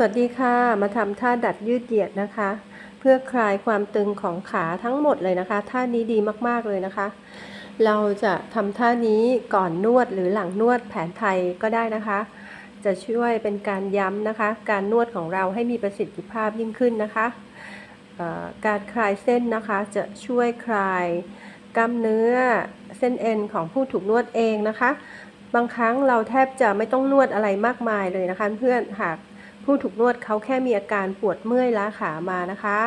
สวัสดีค่ะ มาทำท่าดัดยืดเหยียดนะคะ เพื่อคลายความตึงของขาทั้งหมดเลยนะคะ ท่านี้ดีมากๆเลยนะคะ เราจะทำท่านี้ก่อนนวดหรือหลังนวดแผนไทยก็ได้นะคะ จะช่วยเป็นการย้ำนะคะ การนวดของเราให้มีประสิทธิภาพยิ่งขึ้นนะคะ การคลายเส้นนะคะจะช่วยคลายกล้ามเนื้อเส้นเอ็นของผู้ถูกนวดเองนะคะ บางครั้งเราแทบจะไม่ต้องนวดอะไรมากมายเลยนะคะ เพื่อนหาก ผู้ถูกนวดเขาแค่มีอาการปวดเมื่อยล้าขามานะคะ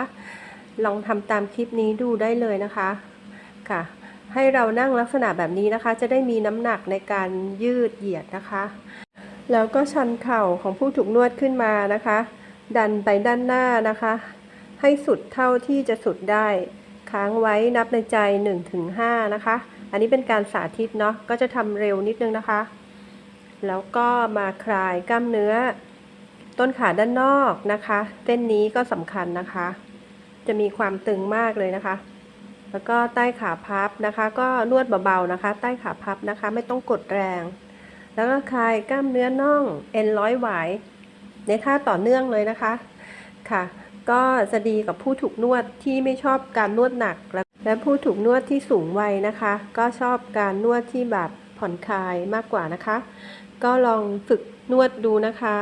ลองทำตามคลิปนี้ดูได้เลยนะคะค่ะ ให้เรานั่งลักษณะแบบนี้นะคะ จะได้มีน้ำหนักในการยืดเหยียดนะคะ แล้วก็ชันเข่าของผู้ถูกนวดขึ้นมานะคะ ดันไปด้านหน้านะคะ ให้สุดเท่าที่จะสุดได้ค้างไว้นับในใจ 1-5 นะคะ อันนี้เป็นการสาธิตเนาะ ก็จะทำเร็วนิดนึงนะคะ แล้วก็มาคลายกล้ามเนื้อ ต้นขาด้านนอกนะคะ เส้นนี้ก็สำคัญนะคะ จะมีความตึงมากเลยนะคะ แล้วก็ใต้ขาพับนะคะ ก็นวดเบาๆนะคะ ใต้ขาพับนะคะ ไม่ต้องกดแรง แล้วก็คลายกล้ามเนื้อน่องเอ็นร้อยหวายในท่าต่อเนื่องเลยนะคะค่ะ ก็จะดีกับผู้ถูกนวดที่ไม่ชอบการนวดหนักและผู้ถูกนวดที่สูงวัยนะคะ ก็ชอบการนวดที่แบบผ่อนคลายมากกว่านะคะ ก็ลองฝึกนวดดูนะคะ